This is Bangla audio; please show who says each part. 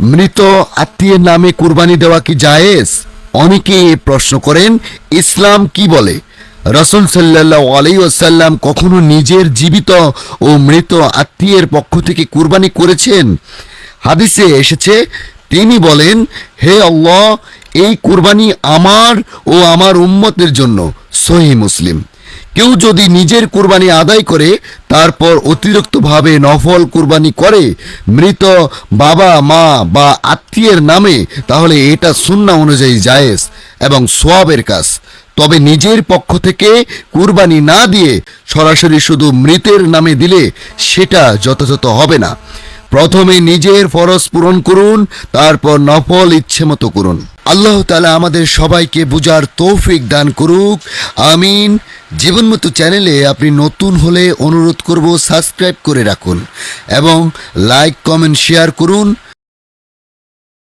Speaker 1: মৃত আত্মীয়ের নামে কুরবানি দেওয়া কি জায়েজ? অনেকে প্রশ্ন করেন, ইসলাম কি বলে? রসুল সাল্লাহ কখনো নিজের জীবিত ও মৃত আত্মীয়ের পক্ষ থেকে কুরবানি করেছেন? হাদিসে এসেছে, তিনি বলেন, হে আল্লাহ, এই কুরবানি আমার ও আমার উম্মতের জন্য, সহি মুসলিম। কেউ যদি নিজের কুরবানি আদায় করে, তারপর অতিরিক্তভাবে নফল কুরবানি করে, মৃত বাবা, মা বা আত্মীয়ের নামে, তাহলে এটা সুন্না অনুযায়ী জায়েজ এবং সোয়াবের কাজ। তবে নিজের পক্ষ থেকে কুরবানি না দিয়ে সরাসরি শুধু মৃতের নামে দিলে সেটা যথাযথ হবে না। প্রথমে নিজের ফরজ পূরণ করুন, তারপর নফল ইচ্ছে মতো করুন। আল্লাহ তালা আমাদের সবাইকে বুঝার তৌফিক দান করুক। আমিন। জীবনমতো চ্যানেলে আপনি নতুন হলে অনুরোধ করব সাবস্ক্রাইব করে রাখুন এবং লাইক, কমেন্ট, শেয়ার করুন।